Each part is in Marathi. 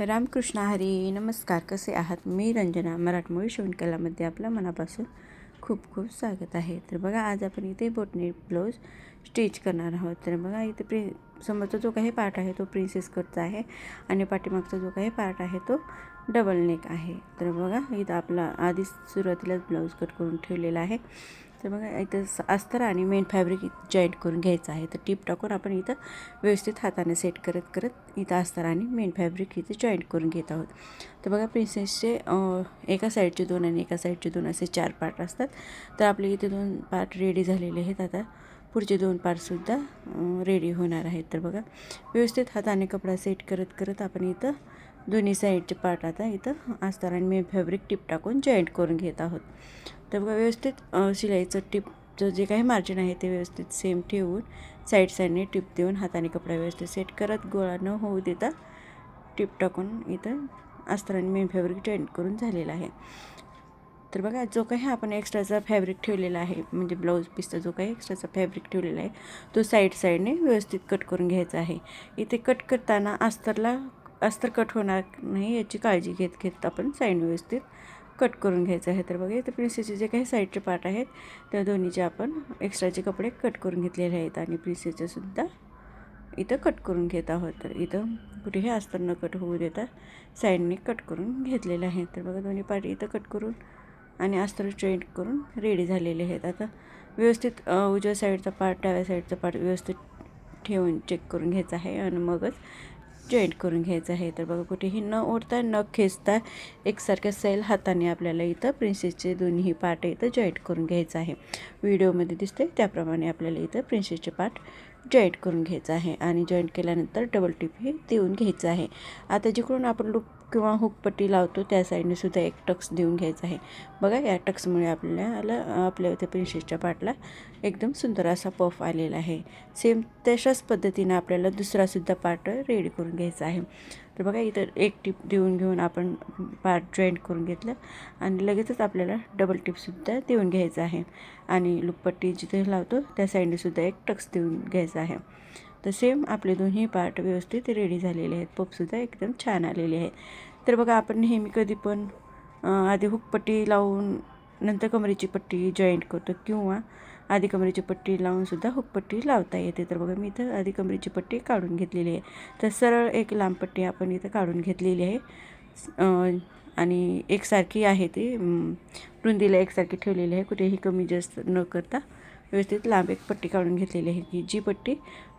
रामकृष्ण हरी नमस्कार. कसे आहात? मी रंजना मराठमोळी शिवणकलामध्ये आपल्या मनापासून खूप खूप स्वागत आहे. तर बघा आज आपण इथे बोटने ब्लाऊज स्टिच करणार आहोत. तर बघा इथे प्रि समोरचा जो काही पार्ट आहे तो प्रिन्सेस कटचा आहे आणि पाठीमागचा जो काही पार्ट आहे तो डबल नेक आहे. तर बघा इथं आपला आधीच सुरुवातीलाच ब्लाऊज कट करून ठेवलेला आहे. तर बघा इथं अस्तर आणि मेन फॅब्रिक जॉईंट करून घ्यायचं आहे. तर टीप टाकून आपण इथं व्यवस्थित हाताने सेट करत करत इथं अस्तर आणि मेन फॅब्रिक इथे जॉईंट करून घेत आहोत. तर बघा प्रिन्सेसचे एका साईडचे दोन आणि एका साईडचे दोन असे चार पार्ट असतात. तर आपले इथे दोन पार्ट रेडी झालेले आहेत. आता पुढचे दोन पार्टसुद्धा रेडी होणार आहेत. तर बघा व्यवस्थित हाताने कपडा सेट करत करत आपण इथं दोन्ही साईडचे पार्ट आता इथं अस्तर आणि मेन फॅब्रिक टिप टाकून जॉईंट करून घेत आहोत. तर बघा व्यवस्थित शिलाईचं टिपचं जे काही मार्जिन आहे ते व्यवस्थित सेम ठेवून साईड साईडने टिप देऊन हाताने कपडा व्यवस्थित सेट करत गोळा न होऊ देता टिप टाकून इथं अस्तराने मेन फॅब्रिक जॉईंट करून झालेला आहे. तर बघा जो काही आपण एक्स्ट्राचा फॅब्रिक ठेवलेला आहे म्हणजे ब्लाऊज पीसचा जो काही एक्स्ट्राचा फॅब्रिक ठेवलेला आहे तो साईड साईडने व्यवस्थित कट करून घ्यायचा आहे. इथे कट करताना अस्तरला अस्तर कट होणार नाही याची काळजी घेत घेत आपण साईड व्यवस्थित कट करून घ्यायचं आहे तर बघा इथे प्रिन्सेसचे जे काही साईडचे पार्ट आहेत त्या दोन्हीचे आपण एक्स्ट्राचे कपडे कट करून घेतलेले आहेत आणि प्रिन्सेसचे सुद्धा इथं कट करून घेत आहोत. तर इथं कुठेही अस्तर न कट होऊ देता साईडने कट करून घेतलेलं आहे तर बघा दोन्ही पार्ट इथं कट करून आणि अस्तर जॉईंट करून रेडी झालेले आहेत. आता व्यवस्थित उजव्या साईडचा पार्ट डाव्या साईडचा पार्ट व्यवस्थित ठेवून चेक करून घ्यायचा आहे आणि मगच जॉईंट करून घ्यायचं आहे. तर बघा कुठेही न ओढता न खेचता एकसारख्या सैल हाताने आपल्याला इथं प्रिन्सेसचे दोन्ही पार्ट इथं जॉईंट करून घ्यायचं आहे. व्हिडिओमध्ये दिसते त्याप्रमाणे आपल्याला इथं प्रिन्सेसचे पार्ट जॉईंट करून घ्यायचं आहे. आणि जॉईंट केल्यानंतर डबल टिप हे देऊन घ्यायचं आहे. आता जिकडून आपण लूप किंवा हुकपट्टी लावतो त्या साईडने सुद्धा एक टक्स देऊन घ्यायचा आहे. बघा या टक्समुळे आपल्याला आपल्या इथे प्रिन्सेसच्या पार्टला एकदम सुंदर असा पफ आलेला आहे. सेम तशाच पद्धतीनं आपल्याला दुसरासुद्धा पार्ट रेडी करून घ्यायचा आहे. तर बघा इथं एक टिप देऊन घेऊन आपण पार्ट जॉईंट करून घेतलं आणि लगेचच आपल्याला डबल टिपसुद्धा देऊन घ्यायचं आहे. आणि लुकपट्टी जिथे लावतो त्या साईडने सुद्धा एक टक्स देऊन घ्यायचा आहे. तर सेम आपले दोन्ही पार्ट व्यवस्थित रेडी झालेले आहेत. पपसुद्धा एकदम छान आलेले आहेत. तर बघा आपण नेहमी कधी पण आधी हुकपट्टी लावून नंतर कमरेची पट्टी जॉईंट करतो किंवा आधी कमरेची पट्टी लावूनसुद्धा हुकपट्टी लावता येते. तर बघा मी इथं आधी कमरेची पट्टी काढून घेतलेली आहे. तर सरळ एक लांब पट्टी आपण इथं काढून घेतलेली आहे. आणि एकसारखी आहे ती. रुंदीला एकसारखी ठेवलेली आहे. कुठेही कमी जास्त न करता व्यवस्थित लांब एक पट्टी काढून घेतलेली आहे की जी पट्टी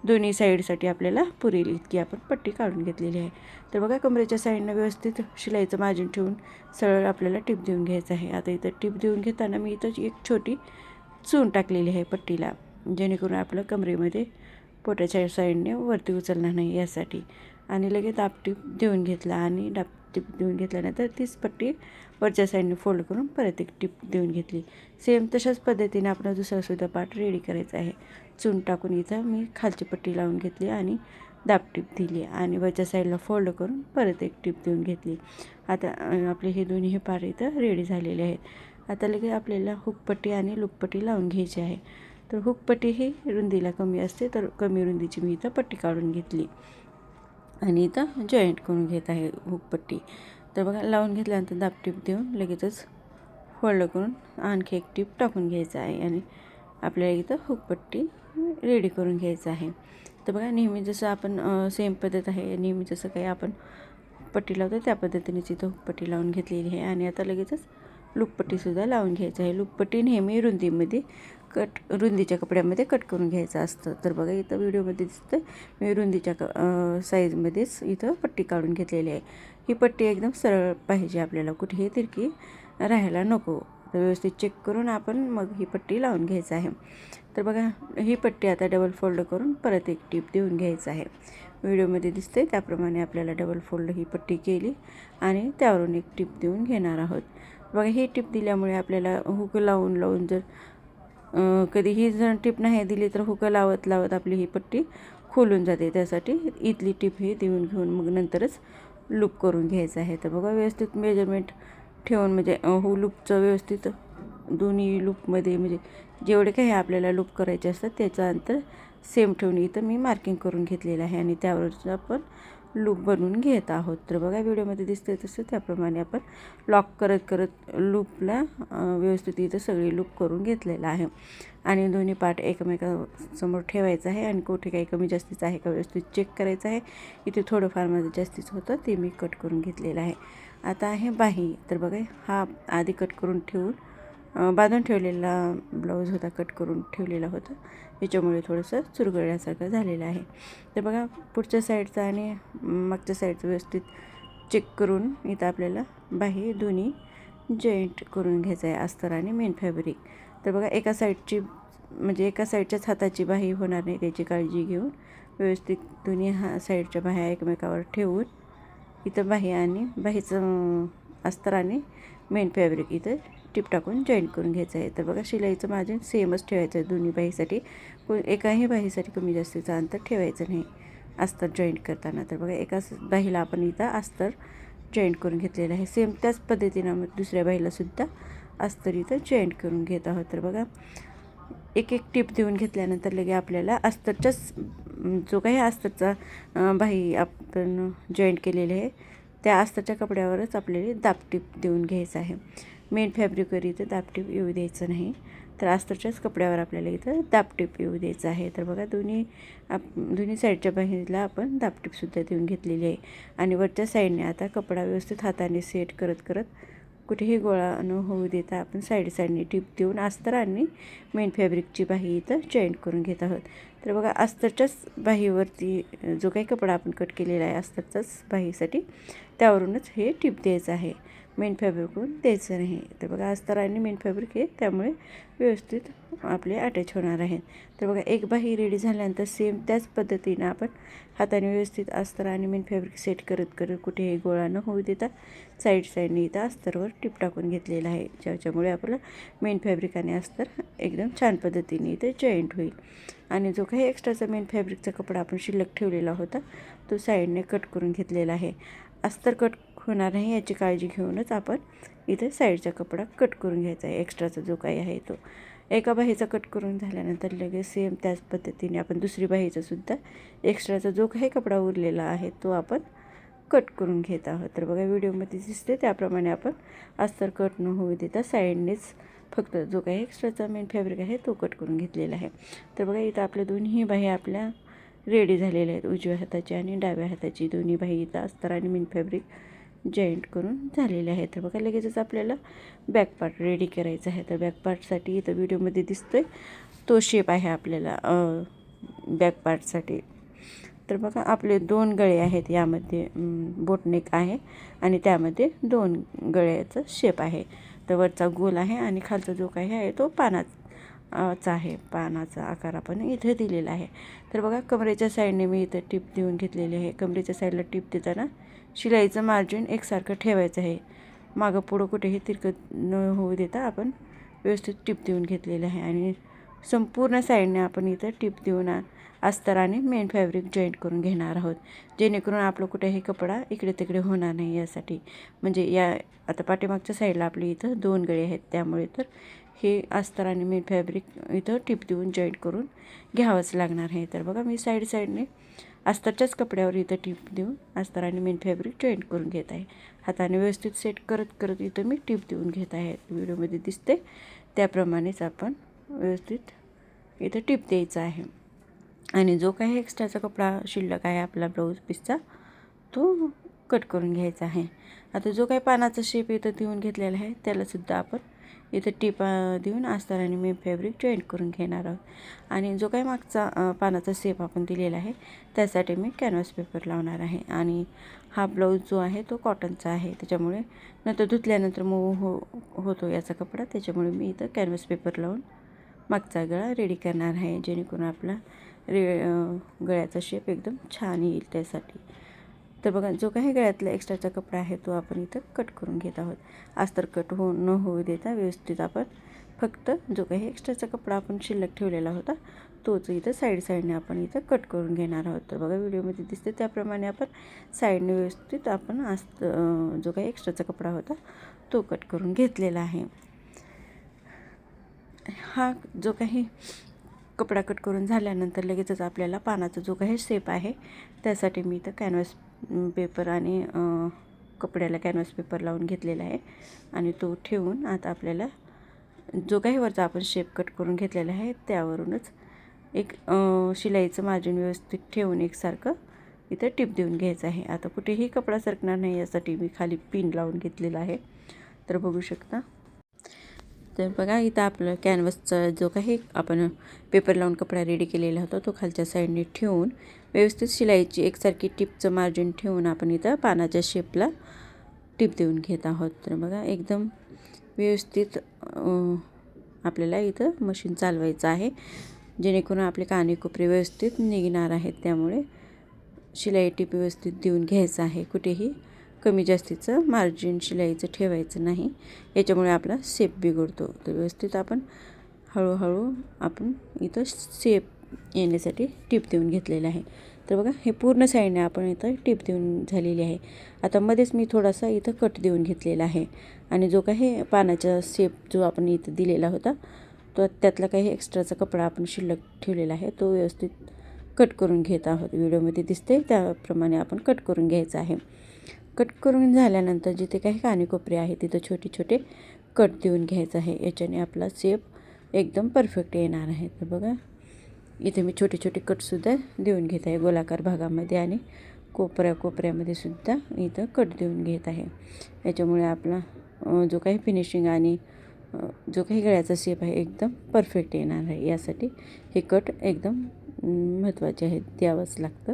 दोन्ही साईडसाठी आपल्याला पुरेल इतकी आपण पट्टी काढून घेतलेली आहे. तर बघा कमरेच्या साईडनं व्यवस्थित शिलाईचं मार्जिन ठेवून सरळ आपल्याला टिप देऊन घ्यायचं आहे. आता इथं टिप देऊन घेताना मी इथं एक छोटी चून टाकलेली आहे पट्टीला जेणेकरून आपलं कमरेमध्ये पोटाच्या साईडने वरती उचलणार नाही यासाठी. आणि लगेच आपटीप देऊन घेतला आणि डाप टिप देऊन घेतल्यानंतर तीच पट्टी वरच्या साईडने फोल्ड करून परत एक टिप देऊन घेतली. सेम तशाच पद्धतीने आपण दुसरासुद्धा पार्ट रेडी करायचा आहे. चून टाकून इथं मी खालची पट्टी लावून घेतली आणि दाबटीप दिली आणि वरच्या साईडला फोल्ड करून परत एक टिप देऊन घेतली. आता आपले हे दोन्ही पार्ट इथं रेडी झालेले आहेत. आता लगेच आपल्याला हुकपट्टी आणि लुकपट्टी लावून घ्यायची आहे. तर हुकपट्टी ही रुंदीला कमी असते तर कमी रुंदीची मी इथं पट्टी काढून घेतली. आणि इथं जॉईंट करून घेत आहे हुकपट्टी. तर बघा लावून घेतल्यानंतर दाब टीप देऊन लगेचच फोल्ड करून आणखी एक टीप टाकून घ्यायचं आहे आणि आपल्याला इथं हुकपट्टी रेडी करून घ्यायचं आहे. तर बघा नेहमी जसं आपण सेम पद्धत आहे नेहमी जसं काही आपण पट्टी लावतो त्या पद्धतीनेच इथं हुकपट्टी लावून घेतलेली आहे. आणि आता लगेचच लुकपट्टीसुद्धा लावून घ्यायचं आहे. लुकपट्टी नेहमी रुंदीमध्ये कट रुंदीच्या कपड्यामध्ये कट करून घ्यायचं असतं. तर बघा इथं व्हिडिओमध्ये दिसतं मी रुंदीच्या क साईजमध्येच इथं पट्टी काढून घेतलेली आहे. ही पट्टी एकदम सरळ पाहिजे आपल्याला. कुठेही तिरकी राहायला नको. तर व्यवस्थित चेक करून आपण मग ही पट्टी लावून घ्यायचं आहे. तर बघा ही पट्टी आता डबल फोल्ड करून परत एक टीप देऊन घ्यायचं आहे. व्हिडिओमध्ये दिसते त्याप्रमाणे आपल्याला डबल फोल्ड ही पट्टी केली आणि त्यावरून एक टीप देऊन घेणार आहोत. बघा ही टीप दिल्यामुळे आपल्याला हुक लावून लावून जर कधीही कधी ही जर टीप नाही दिली तर हुकं लावत लावत आपली ही पट्टी खोलून जाते. त्यासाठी इथली टीप ही देऊन घेऊन मग नंतरच लूप करून घ्यायचं आहे. तर बघा व्यवस्थित मेजरमेंट ठेवून म्हणजे हो लूपचं व्यवस्थित दोन्ही लूपमध्ये म्हणजे जेवढे काही आपल्याला लूप करायचे असतात त्याचं अंतर सेम ठेवून इथं मी मार्किंग करून घेतलेलं आहे. आणि त्यावरच आपण लूप बनवून घेत आहोत. तर बघा व्हिडिओमध्ये दिसतंय तसं. त्याप्रमाणे आपण लॉक करत करत लूपला व्यवस्थित इथं सगळी लूप करून घेतलेला आहे. आणि दोन्ही पार्ट एकमेकासमोर ठेवायचं आहे. आणि कुठे काही कमी जास्तीचं आहे का व्यवस्थित चेक करायचं आहे. इथे थोडंफार माझं जास्तीचं होतं ते मी कट करून घेतलेलं आहे. आता आहे बाही. तर बघा हा आधी कट करून ठेवून बांधून ठेवलेला ब्लाऊज होता कट करून ठेवलेला होता. याच्यामुळे थोडंसं चुरगळल्यासारखं झालेलं आहे. तर बघा पुढच्या साईडचं आणि मागच्या साईडचं व्यवस्थित चेक करून इथं आपल्याला बाही दोन्ही जॉईंट करून घ्यायचं आहे अस्तर आणि मेन फॅब्रिक तर बघा एका साईडची म्हणजे एका साईडच्याच हाताची बाही होणार नाही त्याची काळजी घेऊन व्यवस्थित दोन्ही हा साईडच्या बाह्या एकमेकावर ठेवून इथं बाही आणि बाहीचं अस्तर आणि मेन फॅब्रिक इथं टिप टाकून जॉईन करून घ्यायचं आहे. तर बघा शिलाईचं मार्जिन सेमच ठेवायचं आहे दोन्ही बाहीसाठी. को एकाही बाहीसाठी कमी जास्तीचं अंतर ठेवायचं नाही. अस्तर जॉईंट करताना. तर बघा एकाच बाहीला आपण इथं अस्तर जॉईंट करून घेतलेलं आहे. सेम त्याच पद्धतीनं मग दुसऱ्या बाहीलासुद्धा अस्तर इथं जॉईंट करून घेत आहोत. तर बघा एक एक टीप देऊन घेतल्यानंतर लगे आपल्याला अस्तरच्याच जो काही अस्तरचा बाई बाही आपण जॉईंट केलेले आहे त्या अस्तरच्या कपड्यावरच आपल्याला दाबटीप देऊन घ्यायचं आहे. मेन फॅब्रिकवर इथं दापटीप येऊ द्यायचं नाही. तर अस्तरच्याच कपड्यावर आपल्याला इथं दापटीप येऊ द्यायचं आहे. तर बघा दोन्ही आप दोन्ही साईडच्या बाहीला आपण दापटीपसुद्धा देऊन घेतलेली आहे. आणि वरच्या साईडने आता कपडा व्यवस्थित हाताने सेट करत करत कुठेही गोळा न होऊ देता आपण साईड साईडने टिप देऊन अस्तर आणि मेन फॅब्रिकची बाही इथं जॉईंट करून घेत आहोत. तर बघा अस्तरच्याच बाहीवरती जो काही कपडा आपण कट केलेला आहे अस्तरचाच बाहीसाठी त्यावरूनच हे टिप द्यायचं आहे. मेन फॅब्रिकवरून द्यायचं नाही. तर बघा अस्तर आणि मेन फॅब्रिक हे त्यामुळे व्यवस्थित आपले अटॅच होणार आहेत. तर बघा एक बाही रेडी झाल्यानंतर सेम त्याच पद्धतीनं आपण हाताने व्यवस्थित अस्तर आणि मेन फॅब्रिक सेट करत करत कुठेही गोळा न होऊ देता साईड साईडने इथं अस्तरवर टिप टाकून घेतलेलं आहे. ज्याच्यामुळे आपलं मेन फॅब्रिक आणि अस्तर एकदम छान पद्धतीने इथे जॉईंट होईल. आणि जो काही एक्स्ट्राचा मेन फॅब्रिकचा कपडा आपण शिल्लक ठेवलेला होता तो साईडने कट करून घेतलेला आहे. अस्तर कट होणार नाही याची काळजी घेऊनच आपण इथे साईडचा कपडा कट करून घ्यायचा आहे. एक्स्ट्राचा जो काही आहे तो. एका बाहीचा कट करून झाल्यानंतर लगेच सेम त्याच पद्धतीने आपण दुसरी बाहीचा सुद्धा एक्स्ट्राचा जो काही कपडा उरलेला आहे तो आपण कट करून घेत आहोत. तर बघा व्हिडिओमध्ये दिसते त्याप्रमाणे आपण अस्तर कट न होऊ देता साईडनेच फक्त जो काही एक्स्ट्राचा मेन फॅब्रिक आहे तो कट करून घेतलेला आहे. तर बघा इथं आपल्या दोन्ही बाही आपल्या रेडी झालेल्या आहेत. उजव्या हाताची आणि डाव्या हाताची दोन्ही बाही इथं अस्तर आणि मेन फॅब्रिक जॉईंट करून झालेले आहे. तर बघा लगेचच आपल्याला बॅक पार्ट रेडी करायचा आहे. तर बॅक पार्टसाठी इथं व्हिडिओमध्ये दिसतो आहे तो शेप आहे आपल्याला बॅक पार्टसाठी तर बघा आपले दोन गळे आहेत. यामध्ये बोटनेक आहे आणि त्यामध्ये दोन गळ्याचा शेप आहे. तर वरचा गोल आहे आणि खालचा जो काही आहे तो पानात चा आहे पानाचा आकार आपण इथे दिलेला आहे. तर बघा कमरेच्या साईडने मी इथं टिप देऊन घेतलेली आहे. कमरेच्या साईडला टिप देताना शिलाईचं मार्जिन एकसारखं ठेवायचं आहे. मागं पुढं कुठेही तिरकत न होऊ देता आपण व्यवस्थित टिप देऊन घेतलेलं आहे. आणि संपूर्ण साईडने आपण इथं टिप देऊन आ- अस्तर आणि मेन फॅब्रिक जॉईंट करून घेणार आहोत. जेणेकरून आपलं कुठेही कपडा इकडे तिकडे होणार नाही यासाठी. म्हणजे या आता पाठीमागच्या साईडला आपली इथं दोन गळे आहेत. त्यामुळे तर हे अस्तराने मी मेन फॅब्रिक इथं टिप देऊन जॉईंट करून घ्यावंच लागणार आहे. तर बघा मी साईड साईडने अस्तरच्याच कपड्यावर इथं टिप देऊन अस्तराने मेन फॅब्रिक जॉईंट करून घेत आहे. हाताने व्यवस्थित सेट करत करत इथं मी टिप देऊन घेत आहे. व्हिडिओमध्ये दिसते त्याप्रमाणेच आपण व्यवस्थित इथं टिप द्यायचं आहे. आणि जो काही एक्स्ट्राचा कपडा शिल्लक आहे आपला ब्लाऊज पीसचा तो कट करून घ्यायचा आहे. आता जो काही पानाचा शेप इथं देऊन घेतलेला आहे त्यालासुद्धा आपण इथं टिपा देऊन अस्तर आणि मी फॅब्रिक जॉईंट करून घेणार आहोत. आणि जो काही मागचा पानाचा शेप आपण दिलेला आहे त्यासाठी मी कॅनव्हास पेपर लावणार आहे. आणि हा ब्लाऊज जो आहे तो कॉटनचा आहे. त्याच्यामुळे नंतर धुतल्यानंतर मऊ हो होतो याचा कपडा. त्याच्यामुळे मी इथं कॅनव्हास पेपर लावून मागचा गळा रेडी करणार आहे जेणेकरून आपला रे गळ्याचा शेप एकदम छान येईल त्यासाठी. तर बघा जो काही गळ्यातला एक्स्ट्राचा कपडा आहे तो आपण इथं कट करून घेत आहोत. अस्तर कट हो न होऊ देता व्यवस्थित आपण फक्त जो काही एक्स्ट्राचा कपडा आपण शिल्लक ठेवलेला होता तोच इथं साईड साईडने आपण इथं कट करून घेणार आहोत. तर बघा व्हिडिओमध्ये दिसते त्याप्रमाणे आपण साईडने व्यवस्थित आपण आस्त जो काही एक्स्ट्राचा कपडा होता तो कट करून घेतलेला आहे. हा जो काही कपडा कट करून झाल्यानंतर लगेचच आपल्याला पानाचा जो काही शेप आहे त्यासाठी मी इथं कॅनव्हास पेपर आणि कपड्याला कॅनव्हास पेपर लावून घेतलेला आहे. आणि तो ठेवून आता आपल्याला जो काही वरचा आपण शेप कट करून घेतलेला आहे त्यावरूनच एक शिलाईचं मार्जिन व्यवस्थित ठेवून एकसारखं इथं टिप देऊन घ्यायचं आहे. आता कुठेही कपडा सरकणार नाही यासाठी मी खाली पिन लावून घेतलेला आहे. तर बघू शकता. तर बघा इथं आपलं कॅनव्हसचा जो काही आपण पेपर लावून कपडा रेडी केलेला होता तो खालच्या साईडने ठेवून व्यवस्थित शिलाईची एकसारखी टिपचं मार्जिन ठेवून आपण इथं पानाच्या शेपला टिप देऊन घेत आहोत. तर बघा एकदम व्यवस्थित आपल्याला इथं मशीन चालवायचं आहे. जेणेकरून आपले काने कोपरे व्यवस्थित निघणार आहेत. त्यामुळे शिलाई टिप व्यवस्थित देऊन घ्यायचं आहे. कुठेही कमी जास्तीचं मार्जिन शिलाईचं ठेवायचं नाही. याच्यामुळे आपला सेप बिघडतो. तर व्यवस्थित आपण हळूहळू आपण इथं सेप येण्यासाठी टीप देऊन घेतलेलं आहे. तर बघा हे पूर्ण साईडने आपण इथं टिप देऊन झालेली आहे. आता मध्येच मी थोडासा इथं कट देऊन घेतलेला आहे. आणि जो काही पानाचा सेप जो आपण इथं दिलेला होता तो त्यातला काही एक्स्ट्राचा कपडा आपण शिल्लक ठेवलेला आहे तो व्यवस्थित कट करून घेत आहोत. व्हिडिओमध्ये दिसते त्याप्रमाणे आपण कट करून घ्यायचं आहे. कट करून झाल्यानंतर जिथे काही कानेकोपरे आहे तिथं छोटे छोटे कट देऊन घ्यायचं आहे. याच्याने आपला शेप एकदम परफेक्ट येणार आहे. तर बघा इथे मी छोटे छोटे कटसुद्धा देऊन घेत आहे. गोलाकार भागामध्ये आणि कोपऱ्या कोपऱ्यामध्ये सुद्धा इथं कट देऊन घेत आहे. याच्यामुळे आपला जो काही फिनिशिंग आणि जो काही गळ्याचा शेप आहे एकदम परफेक्ट येणार आहे. यासाठी हे कट एकदम महत्त्वाचे आहेत. द्यावंच लागतं.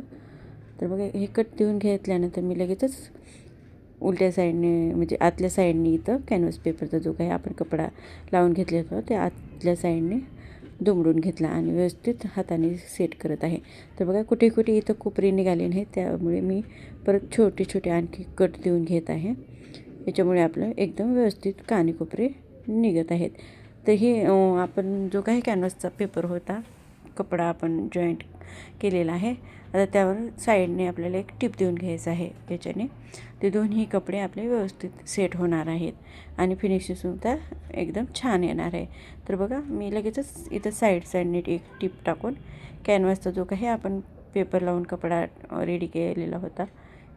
तर बघा हे कट देऊन घेतल्यानंतर मी लगेचच उलट्या साईडने म्हणजे आतल्या साईडने इथं कॅनव्हास पेपरचा जो काही आपण कपडा लावून घेतला होता त्या आतल्या साईडने दुमडून घेतला आणि व्यवस्थित हाताने सेट करत आहे. तर बघा कुठे कुठे इथं कोपरे निघाले नाही त्यामुळे मी परत छोटे छोटे आणखी कट देऊन घेत आहे. याच्यामुळे आपलं एकदम व्यवस्थित काने कोपरे निघत आहेत. तर हे आपण जो काही कॅनव्हासचा पेपर होता कपडा आपण जॉईंट केलेला आहे. आता त्यावर साईडने आपल्याला एक टिप देऊन घ्यायचं आहे. याच्याने ते दोन्ही कपडे आपले व्यवस्थित सेट होणार आहेत. आणि फिनिशिंगसुद्धा एकदम छान येणार आहे. तर बघा मी लगेचच इथं साईड साईडने एक टिप टाकून कॅनव्हासचा जो काही आपण पेपर लावून कपडा रेडी केलेला होता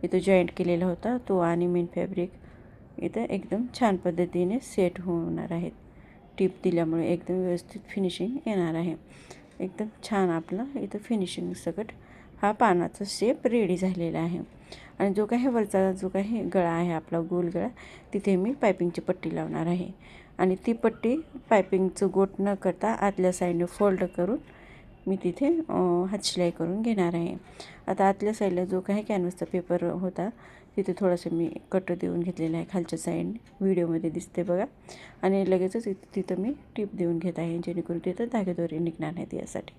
इथं जॉईंट केलेला होता तो आणि मेन फॅब्रिक इथं एकदम छान पद्धतीने सेट होणार आहेत. टिप दिल्यामुळे एकदम व्यवस्थित फिनिशिंग येणार आहे. एकदम छान आपला इथं फिनिशिंग सकट. हा पानाचा शेप रेडी झालेला आहे. आणि जो काही वरचा जो काही गळा आहे आपला गोल गळा तिथे मी पायपिंगची पट्टी लावणार आहे. आणि ती पट्टी पायपिंगचं गोट न करता आतल्या साईडने फोल्ड करून मी तिथे हातशिलाई करून घेणार आहे. आता आतल्या साईडला जो काही कॅनव्हसचा पेपर होता तिथे थोडंसं मी कट देऊन घेतलेलं आहे खालच्या साईडने व्हिडिओमध्ये दिसते बघा. आणि लगेचच इथं तिथं मी टीप देऊन घेत आहे जेणेकरून तिथं धागेदोरी निघणार नाहीत यासाठी.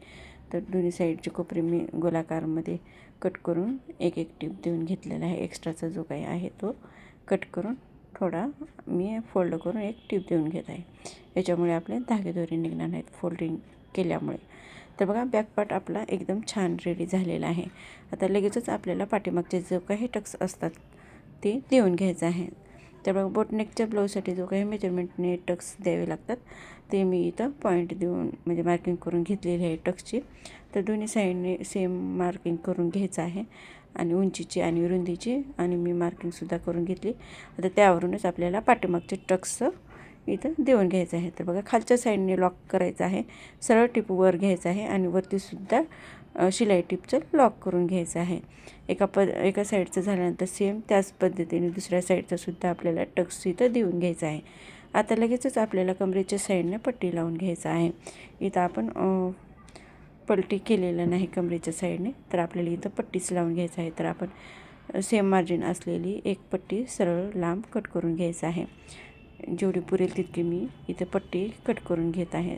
तर दोन्ही साईडचे कोपरे मी गोलाकारमध्ये कट करून एक एक टीप देऊन घेतलेला आहे. एक्स्ट्राचा जो काही आहे तो कट करून थोडा मी फोल्ड करून एक टीप देऊन घेत आहे. याच्यामुळे आपले धागेदोरी निघणार नाहीत फोल्डिंग केल्यामुळे. तर बघा बॅकपार्ट आपला एकदम छान रेडी झालेला आहे. आता लगेचच आपल्याला पाठीमागचे जो काही टक्स असतात ते देऊन घ्यायचं आहे. तर बघा बोटनेकच्या ब्लाऊजसाठी जो काही मेजरमेंटने टक्स द्यावे लागतात ते मी इथं पॉईंट देऊन म्हणजे मार्किंग करून घेतलेली आहे टक्सची तर दोन्ही साईडने सेम मार्किंग करून घ्यायचं आहे आणि उंचीची आणि रुंदीची आणि मी मार्किंगसुद्धा करून घेतली. आता त्यावरूनच आपल्याला पाठीमागचे टक्स इथं देऊन घ्यायचं आहे. तर बघा खालच्या साईडने लॉक करायचं आहे. सरळ टिप वर घ्यायचं आहे आणि वरतीसुद्धा शिलाई टिपचं लॉक करून घ्यायचं आहे. एका प एका साईडचं झाल्यानंतर सेम त्याच पद्धतीने दुसऱ्या साईडचासुद्धा आपल्याला टक्स इथं देऊन घ्यायचं आहे. आता लगेचच आपल्याला कमरेच्या साईडने पट्टी लावून घ्यायचं आहे. इथं आपण पलटी केलेलं नाही कमरेच्या साईडने तर आपल्याला इथं पट्टीच लावून घ्यायचं आहे. तर आपण सेम मार्जिन असलेली एक पट्टी सरळ लांब कट करून घ्यायचं आहे. जेवढी पुरेल तितकी मी इथं पट्टी कट करून घेत आहे.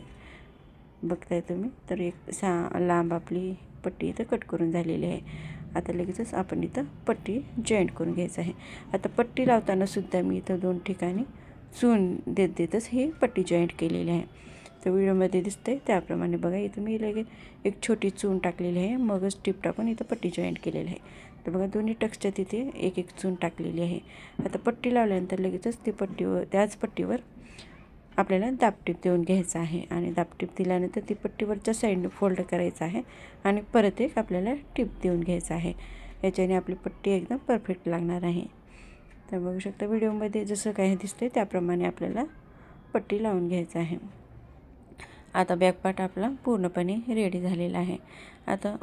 बघताय तुम्ही? तर एक सा लांब आपली पट्टी इथं कट करून झालेली आहे. आता लगेचच आपण इथं पट्टी जॉईंट करून घ्यायचं आहे. आता पट्टी लावताना सुद्धा मी इथं दोन ठिकाणी चून देत देतच ही पट्टी जॉईंट केलेली आहे. तर व्हिडिओमध्ये आहे त्याप्रमाणे बघा इथं मी लगेच एक छोटी चून टाकलेली आहे. मगच टिप टाकून इथं पट्टी जॉईंट केलेली आहे. तर बघा दोन्ही टक्सच्या तिथे एक एक चून टाकलेली आहे. आता पट्टी लावल्यानंतर लगेचच ती पट्टीवर त्याच पट्टीवर आपल्याला दाबटीप देऊन घ्यायचं आहे. आणि दाबटीप दिल्यानंतर ती पट्टीवरच्या साईडने फोल्ड करायचं आहे. आणि परत एक आपल्याला टीप देऊन घ्यायचं आहे. याच्याने आपली पट्टी एकदम परफेक्ट लागणार आहे. तर बघू शकता व्हिडिओमध्ये जसं काही दिसतं त्याप्रमाणे आपल्याला पट्टी लावून घ्यायचं आहे. आता बॅकपार्ट आपला पूर्णपणे रेडी झालेला आहे. आता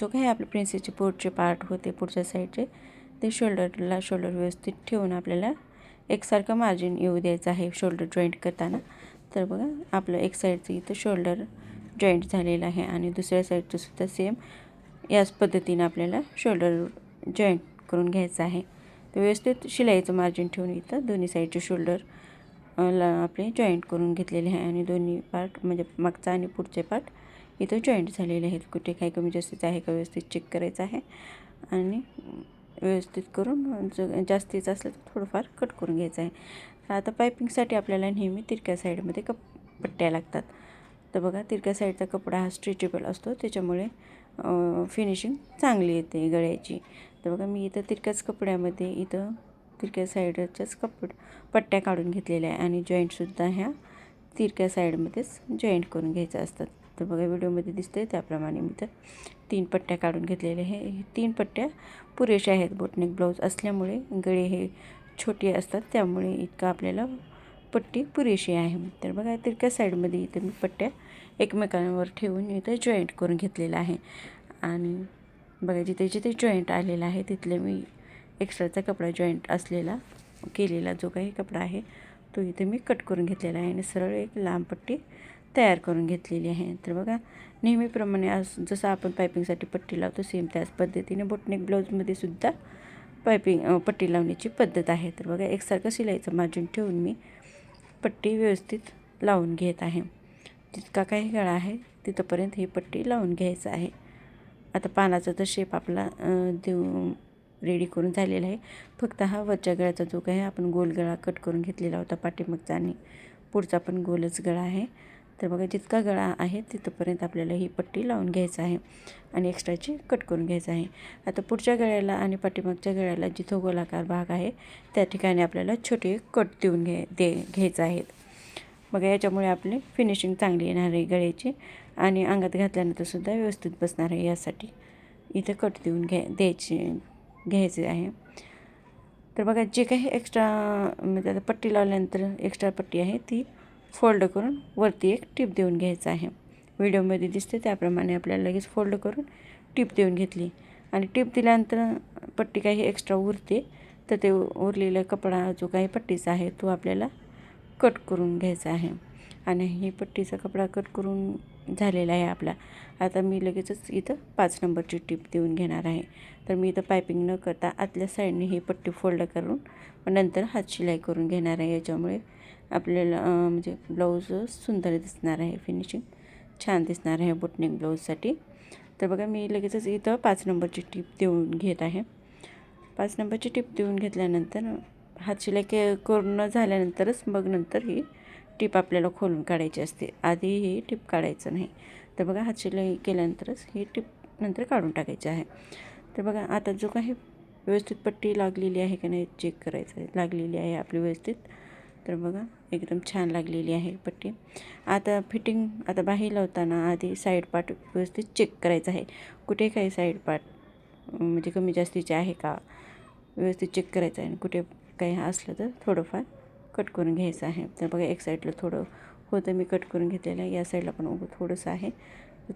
जो काही आपल्या प्रिन्सेसचे पुढचे पार्ट होते पुढच्या साईडचे ते शोल्डरला शोल्डर व्यवस्थित ठेवून आपल्याला एकसारखं मार्जिन येऊ द्यायचं आहे शोल्डर जॉईंट करताना. तर बघा आपलं एक साईडचं इथं शोल्डर जॉईंट झालेलं आहे आणि दुसऱ्या साईडचं सुद्धा सेम याच पद्धतीनं आपल्याला शोल्डर जॉईंट करून घ्यायचं आहे. तर व्यवस्थित शिलाईचं मार्जिन ठेवून इथं दोन्ही साईडचे शोल्डर आपले जॉईंट करून घेतलेले आहे आणि दोन्ही पार्ट म्हणजे मागचा आणि पुढचे पार्ट इथं जॉईंट झालेले आहेत. कुठे काही कमी जास्तीचं आहे का व्यवस्थित चेक करायचं आहे आणि व्यवस्थित करून ज जास्तीचं असलं तर थोडंफार कट करून घ्यायचं आहे. तर आता पायपिंगसाठी आपल्याला नेहमी तिरक्या साईडमध्ये कप पट्ट्या लागतात. तर बघा तिरक्या साईडचा कपडा हा स्ट्रेचेबल असतो. त्याच्यामुळे फिनिशिंग चांगली येते गळ्याची. तर बघा मी इथं तिरक्याच कपड्यामध्ये इथं तिरक्या साईडच्याच कपड पट्ट्या काढून घेतलेल्या आहे आणि जॉईंटसुद्धा ह्या तिरक्या साईडमध्येच जॉईंट करून घ्यायचं असतात. तर बघा व्हिडिओमध्ये दिसतंय त्याप्रमाणे मी तर तीन पट्ट्या काढून घेतलेल्या आहे. हे तीन पट्ट्या पुरेशा आहेत. बोटनेक ब्लाऊज असल्यामुळे गळे हे छोटे असतात त्यामुळे इतकं आपल्याला पट्टी पुरेशी आहे. तर बघा तिरक्या साईडमध्ये इथं मी पट्ट्या एकमेकांवर ठेवून इथं जॉईंट करून घेतलेलं आहे. आणि बघा जिथे जिथे जॉईंट आलेलं आहे तिथले मी एक्स्ट्राचा कपडा जॉईंट असलेला केलेला जो काही कपडा आहे तो इथे मी कट करून घेतलेला आहे आणि सरळ एक लांब पट्टी तयार करून घेतलेली आहे. तर बघा नेहमीप्रमाणे आज जसं आपण पायपिंगसाठी पट्टी लावतो सेम त्याच पद्धतीने बोटनेक ब्लाऊजमध्ये सुद्धा पायपिंग पट्टी लावण्याची पद्धत आहे. तर बघा एकसारखं शिलाईचं मार्जिन ठेवून मी पट्टी व्यवस्थित लावून घेत आहे. जितका काही गळा आहे तिथंपर्यंत ही पट्टी लावून घ्यायचं आहे. आता पानाचा तर शेप आपला देऊ रेडी करून झालेला आहे. फक्त हा वरच्या गळ्याचा जो काही आपण गोल गळा कट करून घेतलेला होता पाठीमागचा आणि पुढचा पण गोलच गळा आहे. तर बघा जितका गळा आहे तिथंपर्यंत आपल्याला ही पट्टी लावून घ्यायचं आहे आणि एक्स्ट्राची कट करून घ्यायचं आहे. आता पुढच्या गळ्याला आणि पाठीमागच्या गळ्याला जिथं गोलाकार भाग आहे त्या ठिकाणी आपल्याला छोटे कट देऊन घे दे घ्यायचं आहेत. बघा याच्यामुळे आपली फिनिशिंग चांगली येणार आहे गळ्याची आणि अंगात घातल्यानंतर सुद्धा व्यवस्थित बसणार आहे यासाठी. इथं कट देऊन घ्या द्यायचे घ्यायचे आहे. तर बघा जे काही एक्स्ट्रा म्हणजे आता पट्टी लावल्यानंतर एक्स्ट्रा पट्टी आहे ती फोल्ड करून वरती एक टीप देऊन घ्यायचं आहे. व्हिडिओमध्ये दिसते त्याप्रमाणे आपल्याला लगेच फोल्ड करून टीप देऊन घेतली. आणि टीप दिल्यानंतर पट्टी काही एक्स्ट्रा उरते तर ते उरलेला कपडा जो काही पट्टीचा आहे तो आपल्याला कट करून घ्यायचा आहे. आणि हे पट्टीचा कपडा कट करून झालेला आहे आपला. आता मी लगेचच इथं पाच नंबरची टीप देऊन घेणार आहे. तर मी इथं पायपिंग न करता आतल्या साईडने ही पट्टी फोल्ड करून नंतर हात शिलाई करून घेणार आहे. याच्यामुळे आपल्याला म्हणजे ब्लाऊज सुंदर दिसणार आहे. फिनिशिंग छान दिसणार आहे बुटनिंग ब्लाऊजसाठी तर बघा मी लगेचच इथं पाच नंबरची टीप देऊन घेत आहे. पाच नंबरची टीप देऊन घेतल्यानंतर हात शिलाई के करून झाल्यानंतरच मग नंतर ही टीप आपल्याला खोलून काढायची असते. आधी ही टीप काढायचं नाही. तर बघा हात शिलाई केल्यानंतरच ही टीप नंतर काढून टाकायची आहे. तर बघा आता जो काही व्यवस्थित पट्टी लागलेली आहे का नाही चेक करायचं आहे. लागलेली आहे आपली व्यवस्थित. तर बघा एकदम छान लागलेली आहे पट्टी. आता फिटिंग आता बाही लावताना आधी साईड पार्ट व्यवस्थित चेक करायचं आहे. कुठे काही साईड पार्ट म्हणजे कमी जास्तीचे आहे का? व्यवस्थित चेक करायचं आहे. आणि कुठे काही असलं तर थोडंफार कट करून घ्यायचं आहे. तर बघा एक साईडला थोडं होतं मी कट करून घेतलेलं आहे. या साईडला पण उभं थोडंसं आहे.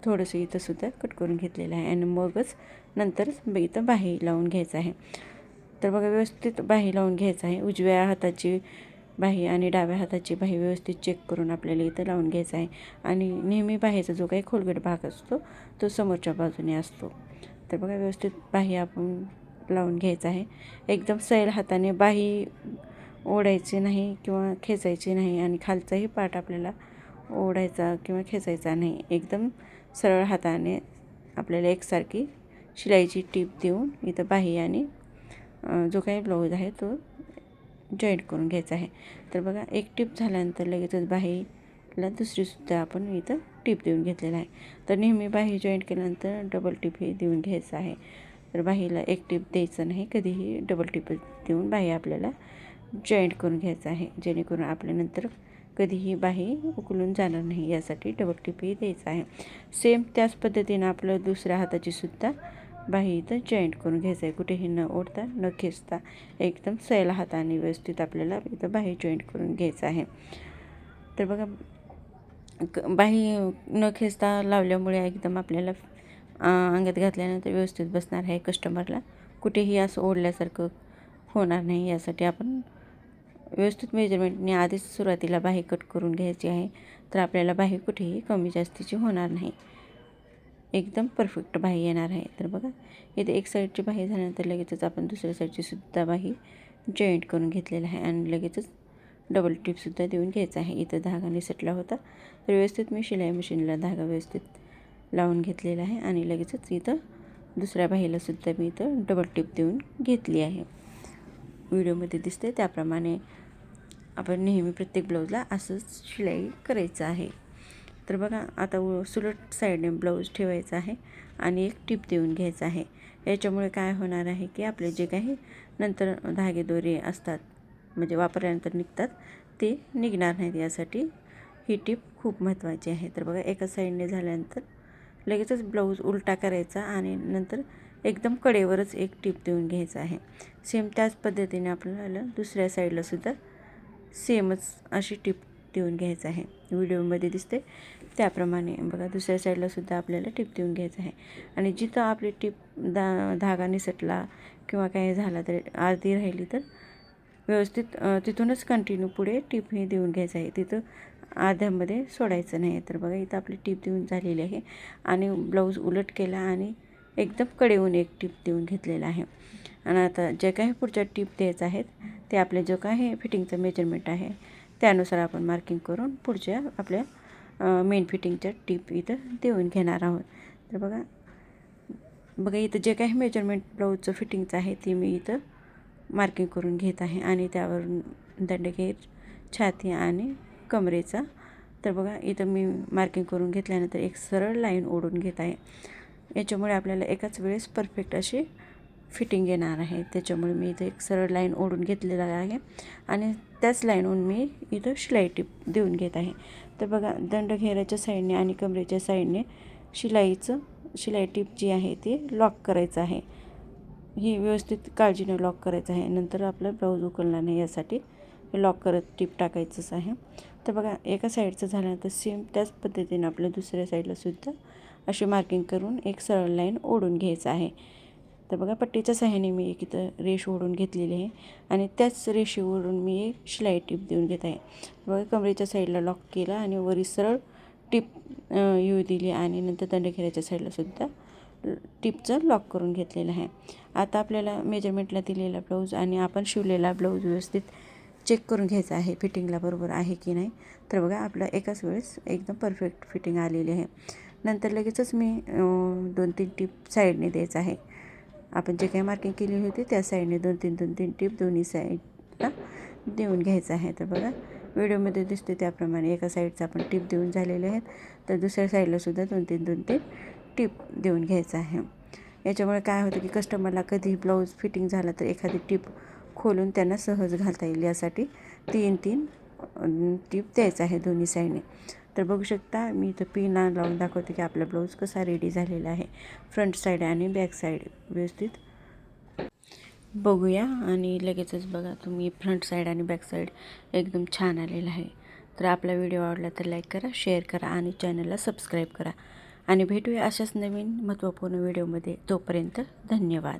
थोडंसं इथंसुद्धा कट करून घेतलेलं आहे. आणि मगच नंतरच इथं बाही लावून घ्यायचं आहे. तर बघा व्यवस्थित बाही लावून घ्यायचं आहे. उजव्या हाताची बाही आणि डाव्या हाताची बाही व्यवस्थित चेक करून आपल्याला इथं लावून घ्यायचं आहे. आणि नेहमी बाहेचा जो काही खोलगट भाग असतो तो समोरच्या बाजूने असतो. तर बघा व्यवस्थित बाही आपण लावून घ्यायचं आहे. एकदम सैल हाताने बाही ओढायची नाही किंवा खेचायची नाही आणि खालचाही पार्ट आपल्याला ओढायचा किंवा खेचायचा नाही. एकदम सरळ हाताने आपल्याला एकसारखी शिलाईची टीप देऊन इथं बाही आणि जो काही ब्लाऊज आहे तो जॉईंट करून घ्यायचा आहे. तर बघा एक टीप झाल्यानंतर लगेचच बाहीला दुसरीसुद्धा आपण इथं टीप देऊन घेतलेला आहे. तर नेहमी बाही जॉईंट केल्यानंतर डबल टीप हे देऊन घ्यायचं आहे. तर बाहीला एक टीप द्यायचं नाही कधीही डबल टीप देऊन बाही आपल्याला जॉईंट करून घ्यायचं आहे. जेणेकरून आपल्यानंतर कधीही बाही उकलून जाणार नाही यासाठी डबल टिपी द्यायचं आहे. सेम त्याच पद्धतीनं आपलं दुसऱ्या हाताची सुद्धा बाही इथं जॉईंट करून घ्यायचं आहे. कुठेही न ओढता न खेचता एकदम सैल हाताने व्यवस्थित आपल्याला इथं बाही जॉईंट करून घ्यायचं आहे. तर बघा क बाही न खेचता लावल्यामुळे एकदम आपल्याला अंगात घातल्यानंतर व्यवस्थित बसणार आहे कस्टमरला कुठेही असं ओढल्यासारखं होणार नाही यासाठी आपण व्यवस्थित मेजरमेंटने आधीच सुरुवातीला बाही कट करून घ्यायची आहे तर आपल्याला बाही कुठेही कमी जास्तीची होणार नाही. एकदम परफेक्ट बाही येणार आहे. तर बघा इथे एक साईडची बाही झाल्यानंतर लगेचच आपण दुसऱ्या साईडची सुद्धा बाही जॉईंट करून घेतलेला आहे आणि लगेचच डबल टिपसुद्धा देऊन घ्यायचा आहे. इथं धागा निसटला होता तर व्यवस्थित मी शिलाई मशीनला धागा व्यवस्थित लावून घेतलेला आहे आणि लगेचच इथं दुसऱ्या बाहीलासुद्धा मी इथं डबल टिप देऊन घेतली आहे. व्हिडिओमध्ये दिसते त्याप्रमाणे आपण नेहमी प्रत्येक ब्लाऊजला असंच शिलाई करायचं आहे. तर बघा आता सुलट साईडने ब्लाऊज ठेवायचा आहे आणि एक टिप देऊन घ्यायचं आहे. याच्यामुळे काय होणार आहे की आपले जे काही नंतर धागे दोरे असतात म्हणजे वापरल्यानंतर निघतात ते निघणार नाहीत यासाठी ही टिप खूप महत्त्वाची आहे. तर बघा एका साईडने झाल्यानंतर लगेचच ब्लाऊज उलटा करायचा आणि नंतर एकदम कडेवरच एक टिप देऊन घ्यायचा आहे. सेम त्याच पद्धतीने आपल्याला दुसऱ्या साईडलासुद्धा सेमच अशी टिप देऊन घ्यायचं आहे. व्हिडिओमध्ये दिसते. त्याप्रमाणे बघा दुसऱ्या साईडलासुद्धा आपल्याला टिप देऊन घ्यायचं आहे. आणि जिथं आपली टिप दा धागा निसटला किंवा काही झाला तर अर्धी राहिली तर व्यवस्थित तिथूनच कंटिन्यू पुढे टिप हे देऊन घ्यायचं आहे. तिथं अर्ध्यामध्ये सोडायचं नाही तर बघा इथं आपली टिप देऊन झालेली आहे. आणि ब्लाऊज उलट केला आणि एकदम कडेहून एक टिप देऊन घेतलेला आहे. आणि आता जे काही पुढच्या टिप द्यायचं आहेत ते आपले जो काही फिटिंगचं मेजरमेंट आहे त्यानुसार आपण मार्किंग करून पुढच्या आपल्या मेन फिटिंगच्या टीप इथं देऊन घेणार आहोत. तर बघा बघा इथं जे काही मेजरमेंट ब्लाऊजचं फिटिंगचं आहे ते मी इथं मार्किंग करून घेत आहे आणि त्यावरून दंडगेर छाती आणि कमरेचा तर बघा इथं मी मार्किंग करून घेतल्यानंतर एक सरळ लाईन ओढून घेत आहे. याच्यामुळे आपल्याला एकाच वेळेस परफेक्ट अशी फिटिंग येणार आहे. त्याच्यामुळे मी इथं एक सरळ लाईन ओढून घेतलेला आहे आणि त्याच लाईनहून मी इथं शिलाई टिप देऊन घेत आहे. तर बघा दंड घेराच्या साईडने आणि कमरेच्या साईडने शिलाईचं शिलाई टिप जी आहे ती लॉक करायचं आहे. ही व्यवस्थित काळजीने लॉक करायचं आहे. नंतर आपलं ब्लाऊज उकलणार नाही यासाठी लॉक करत टिप टाकायचंच आहे. तर बघा एका साईडचं झाल्यानंतर सेम त्याच पद्धतीने आपल्या दुसऱ्या साईडलासुद्धा अशी मार्किंग करून एक सरळ लाईन ओढून घ्यायचं आहे. तर बघा पट्टीच्या सहाय्याने मी एक इथं रेष ओढून घेतलेली आहे आणि त्याच रेषेवरून मी एक शिलाई टिप देऊन घेत आहे. बघा कमरेच्या साईडला लॉक केला आणि वरी सरळ टिप येऊ दिली आणि नंतर दंडखेऱ्याच्या साईडलासुद्धा टिपचं लॉक करून घेतलेलं आहे. आता आपल्याला मेजरमेंटला दिलेला ब्लाऊज आणि आपण शिवलेला ब्लाऊज व्यवस्थित चेक करून घ्यायचा आहे फिटिंगला बरोबर आहे की नाही. तर बघा आपलं एकाच वेळेस एकदम परफेक्ट फिटिंग आलेली आहे. नंतर लगेचच मी दोन तीन टिप साईडने द्यायचं आहे. आपण जे काही मार्किंग केली होती त्या साईडने दोन तीन दोन तीन टिप दोन्ही साईडला देऊन घ्यायचं आहे. तर बघा व्हिडिओमध्ये दिसते त्याप्रमाणे एका साईडचं आपण टिप देऊन झालेले आहेत. तर दुसऱ्या साईडलासुद्धा दोन तीन दोन तीन टिप देऊन घ्यायचं आहे. याच्यामुळे काय होतं की कस्टमरला कधी ब्लाऊज फिटिंग झाला तर एखादी टीप खोलून त्यांना सहज घालता येईल. यासाठी तीन तीन टिप द्यायचं आहे दोन्ही साईडने तर बघू शकता मी इथं पिन लावून दाखवते की आपला ब्लाऊज कसा रेडी झालेला आहे. फ्रंट साईड आणि बॅक साईड व्यवस्थित. बघूया आणि लगेचच बघा तुम्ही फ्रंट साईड आणि बॅक साईड एकदम छान आलेला आहे. तर आपला व्हिडिओ आवडला तर लाईक करा शेअर करा आणि चॅनलला सबस्क्राईब करा. आणि भेटूया अशाच नवीन महत्त्वपूर्ण व्हिडिओमध्ये तोपर्यंत धन्यवाद.